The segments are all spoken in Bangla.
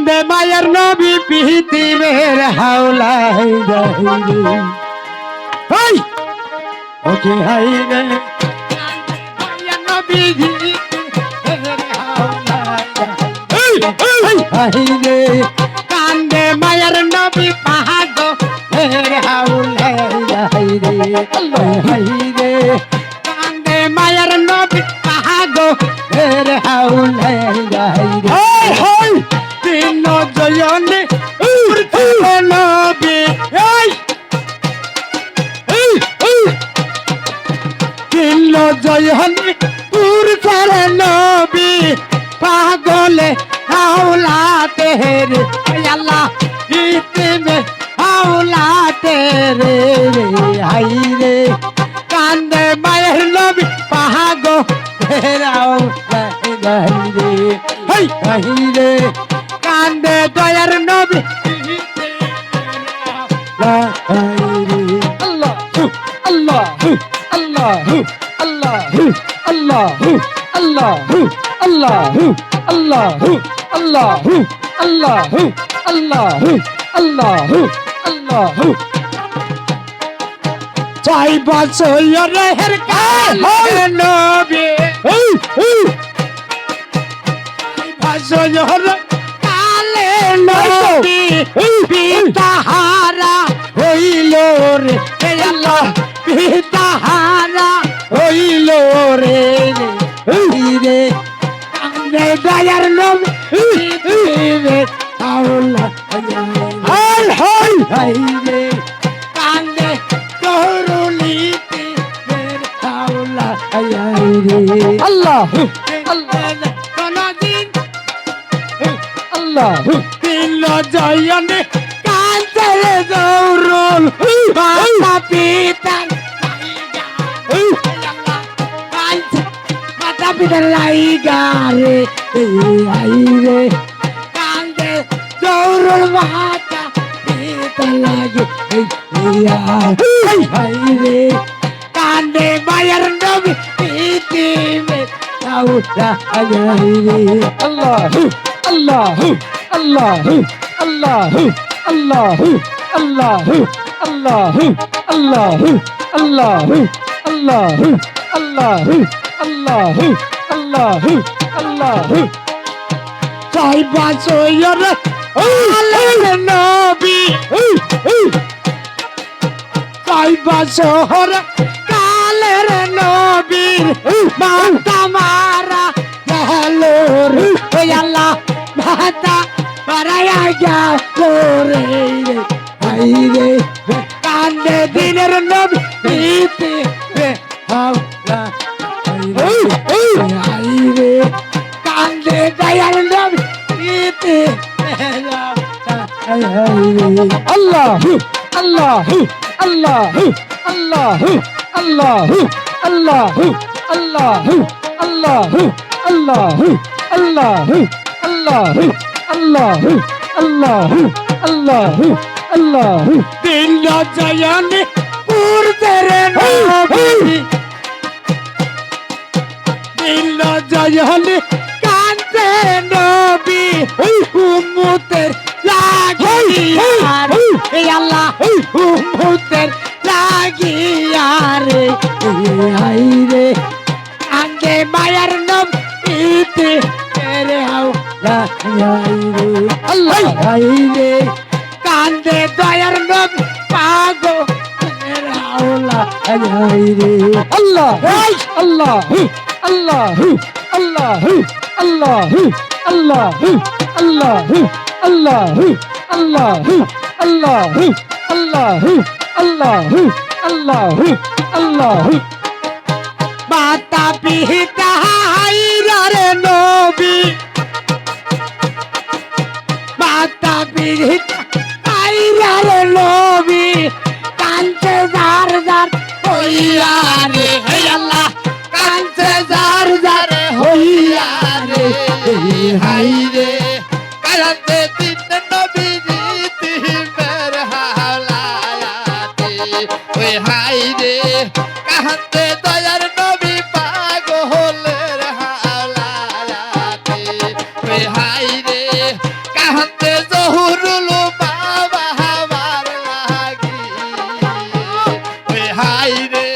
কান্দে মায়ের নবী পৃথিবীর হাওলাই রে হাই! ওকে হাই রে হাই রে কান্দে মায়ের নবী পাহাড় রে হাই রে হনি পুর করে নবী পাগলে হাওলাতে রে আল্লাহ ইতি মে হাওলাতে রে। হাই রে কান্দে মায়ের নবী পাগো ফেরাও রে। হাই হাই রে কান্দে দয়ার নবী Allah, Allah, Allah, আল্লাহ আল্লাহ আল্লাহ আল্লাহ আল্লাহ আল্লাহ আল্লাহ আল্লাহ আল্লাহ। চাই বছর হের কালে নবী বছর কালে নবী। পিতাহারা হইল রে। রে আল্লাহ। আল্লাহ। জয়নে কান্তরে দৌরুল মাতা পিতার মাতা পিতার লাইগা রে। আই রে কান্দে দৌরুল মাতা পিতার লাগে হাই রে কান্দে মায়ের নবী পৃথিবী আল্লাহ আল্লাহ আল্লাহ আল্লাহ আল্লাহ আল্লাহ আল্লাহ আল্লাহ আল্লাহ আল্লাহ আল্লাহ আল্লাহ আল্লাহ আল্লাহ আল্লাহ চাই বাসয়র আলের নবী চাই বাসহর গেলের নবীর মাতা মারা গেলোর আল্লাহ মাতা মারায়া গেলোর আই রে কান্দে দিনের নবীতে কান্দে দয়াল নবীতে আল্লাহ আল্লাহ আল্লাহ আল্লাহ। আল্লাহ আল্লাহ আল্লাহ আল্লাহ আল্লাহ আল্লাহ আল্লাহ আল্লাহ আল্লাহ আল্লাহ আল্লাহ দিন জয়নে পূর্বের নবী দিন জয়নে কান্দে নবী উম্মতের লাগিয়ার এই আল্লাহ উম্মতের লাগিয়ার আই রে কান্দে মায়ার নম ইতে তেরে হাও আই রে আল্লাহ আই রে কান্দে দয়ার নম পাগো আল্লাহ আল্লাহ আল্লাহ আল্লাহ আল্লাহ আল্লাহ আল্লাহ আল্লাহ আল্লাহ আল্লাহ আল্লাহ আল্লাহ আল্লাহ আল্লাহ बाता भी হাই রে কাহাতে দয়ার নবী পাগলের হালাতে রে হাই রে কাহাতে জহুরুল রে হাই রে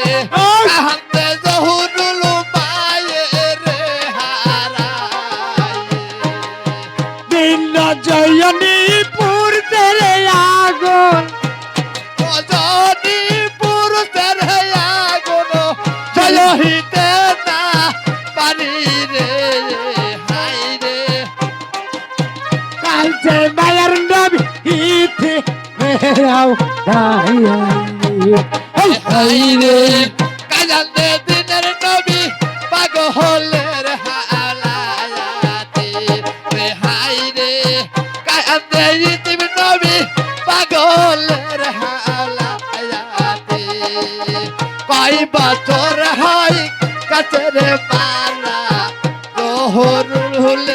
কাহাতে জহুরুল জয়নী সে মায়ার নবী ইতি মেরাও দাই রে কাজাল দে দিনের নবী পাগলের হালাতে রে হাই রে কাজাল দে দিনের নবী পাগলের হালাতে কয় বছর হয় কাছে রে পালা রহরুল হলে